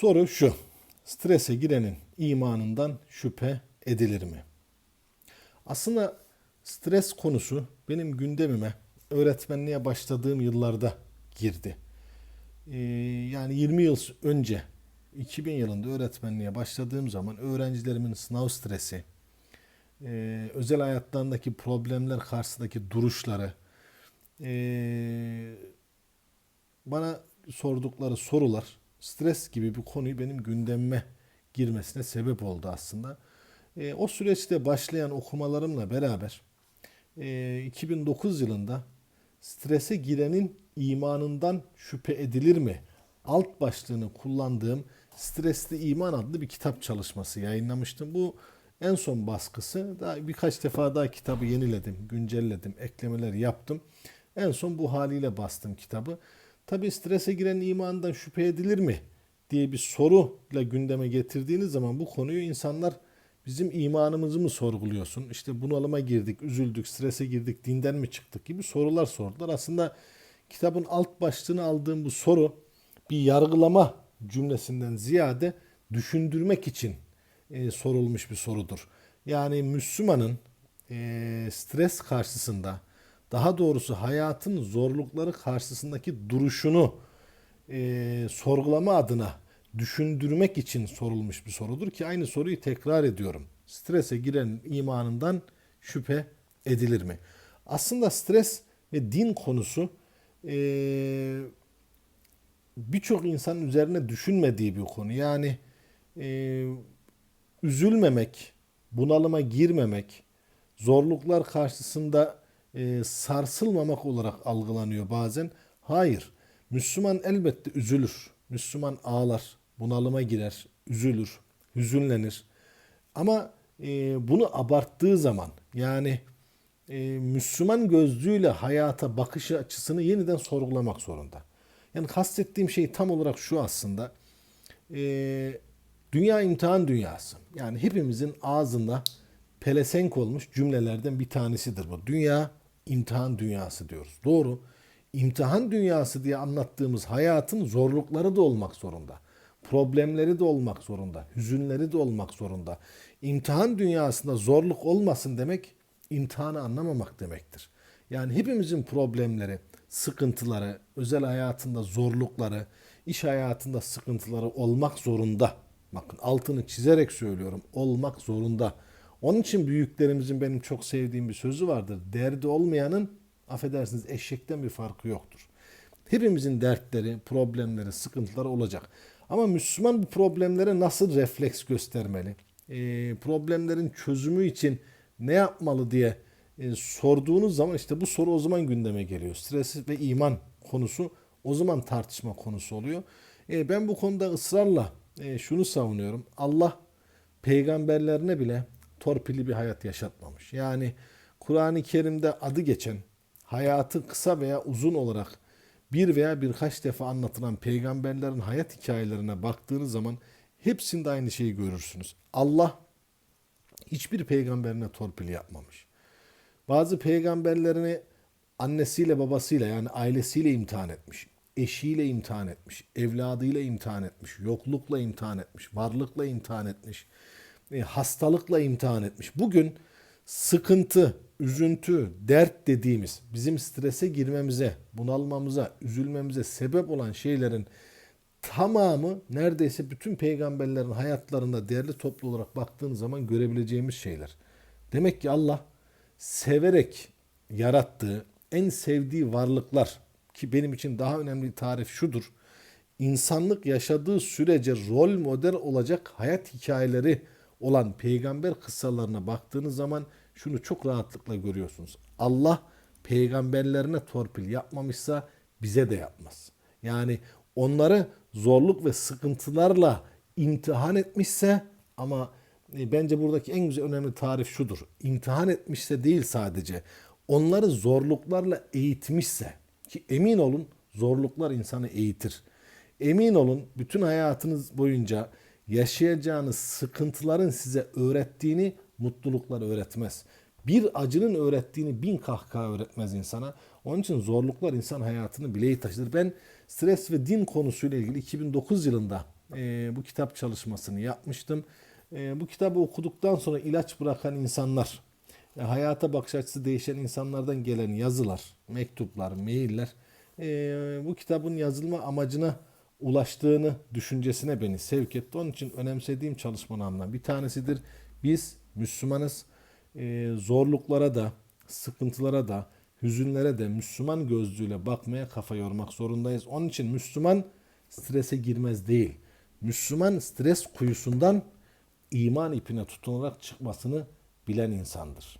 Soru şu. Strese girenin imanından şüphe edilir mi? Aslında stres konusu benim gündemime öğretmenliğe başladığım yıllarda girdi. Ee, yani 20 yıl önce 2000 yılında öğretmenliğe başladığım zaman öğrencilerimin sınav stresi, e, özel hayatlarındaki problemler karşısındaki duruşları, e, bana sordukları sorular stres gibi bir konuyu benim gündemime girmesine sebep oldu aslında. E, o süreçte başlayan okumalarımla beraber e, 2009 yılında strese girenin imanından şüphe edilir mi? Alt başlığını kullandığım Stresli İman adlı bir kitap çalışması yayınlamıştım. Bu en son baskısı. Daha birkaç defa daha kitabı yeniledim, güncelledim, eklemeler yaptım. En son bu haliyle bastım kitabı. Tabi strese giren imandan şüphe edilir mi diye bir soruyla gündeme getirdiğiniz zaman bu konuyu insanlar bizim imanımızı mı sorguluyorsun? İşte bunalıma girdik, üzüldük, strese girdik, dinden mi çıktık gibi sorular sordular. Aslında kitabın alt başlığını aldığım bu soru bir yargılama cümlesinden ziyade düşündürmek için e, sorulmuş bir sorudur. Yani Müslümanın e, stres karşısında daha doğrusu hayatın zorlukları karşısındaki duruşunu e, sorgulama adına düşündürmek için sorulmuş bir sorudur ki aynı soruyu tekrar ediyorum. Strese giren imanından şüphe edilir mi? Aslında stres ve din konusu e, birçok insanın üzerine düşünmediği bir konu. Yani e, üzülmemek, bunalıma girmemek, zorluklar karşısında e, sarsılmamak olarak algılanıyor bazen. Hayır. Müslüman elbette üzülür. Müslüman ağlar, bunalıma girer, üzülür, hüzünlenir. Ama e, bunu abarttığı zaman yani e, Müslüman gözlüğüyle hayata bakış açısını yeniden sorgulamak zorunda. Yani kastettiğim şey tam olarak şu aslında. E, dünya imtihan dünyası. Yani hepimizin ağzında pelesenk olmuş cümlelerden bir tanesidir bu. Dünya imtihan dünyası diyoruz. Doğru. İmtihan dünyası diye anlattığımız hayatın zorlukları da olmak zorunda. Problemleri de olmak zorunda. Hüzünleri de olmak zorunda. İmtihan dünyasında zorluk olmasın demek imtihanı anlamamak demektir. Yani hepimizin problemleri, sıkıntıları, özel hayatında zorlukları, iş hayatında sıkıntıları olmak zorunda. Bakın altını çizerek söylüyorum. Olmak zorunda. Onun için büyüklerimizin benim çok sevdiğim bir sözü vardır. Derdi olmayanın affedersiniz eşekten bir farkı yoktur. Hepimizin dertleri, problemleri, sıkıntıları olacak. Ama Müslüman bu problemlere nasıl refleks göstermeli? E, problemlerin çözümü için ne yapmalı diye e, sorduğunuz zaman işte bu soru o zaman gündeme geliyor. Stres ve iman konusu o zaman tartışma konusu oluyor. E, ben bu konuda ısrarla e, şunu savunuyorum. Allah peygamberlerine bile torpilli bir hayat yaşatmamış. Yani Kur'an-ı Kerim'de adı geçen hayatı kısa veya uzun olarak bir veya birkaç defa anlatılan peygamberlerin hayat hikayelerine baktığınız zaman hepsinde aynı şeyi görürsünüz. Allah hiçbir peygamberine torpil yapmamış. Bazı peygamberlerini annesiyle babasıyla yani ailesiyle imtihan etmiş. Eşiyle imtihan etmiş. Evladıyla imtihan etmiş. Yoklukla imtihan etmiş. Varlıkla imtihan etmiş. E, hastalıkla imtihan etmiş. Bugün sıkıntı, üzüntü, dert dediğimiz bizim strese girmemize, bunalmamıza, üzülmemize sebep olan şeylerin tamamı neredeyse bütün peygamberlerin hayatlarında değerli toplu olarak baktığın zaman görebileceğimiz şeyler. Demek ki Allah severek yarattığı en sevdiği varlıklar ki benim için daha önemli tarif şudur. İnsanlık yaşadığı sürece rol model olacak hayat hikayeleri olan peygamber kıssalarına baktığınız zaman şunu çok rahatlıkla görüyorsunuz. Allah peygamberlerine torpil yapmamışsa bize de yapmaz. Yani onları zorluk ve sıkıntılarla imtihan etmişse ama e, bence buradaki en güzel önemli tarif şudur. İmtihan etmişse değil sadece onları zorluklarla eğitmişse ki emin olun zorluklar insanı eğitir. Emin olun bütün hayatınız boyunca yaşayacağınız sıkıntıların size öğrettiğini mutluluklar öğretmez. Bir acının öğrettiğini bin kahkaha öğretmez insana. Onun için zorluklar insan hayatını bileği taşır. Ben stres ve din konusuyla ilgili 2009 yılında e, bu kitap çalışmasını yapmıştım. E, bu kitabı okuduktan sonra ilaç bırakan insanlar, e, hayata bakış açısı değişen insanlardan gelen yazılar, mektuplar, mailler e, bu kitabın yazılma amacına ulaştığını düşüncesine beni sevk etti. Onun için önemsediğim çalışmalarımdan bir tanesidir. Biz Müslümanız. E, zorluklara da, sıkıntılara da, hüzünlere de Müslüman gözlüğüyle bakmaya kafa yormak zorundayız. Onun için Müslüman strese girmez değil. Müslüman stres kuyusundan iman ipine tutunarak çıkmasını bilen insandır.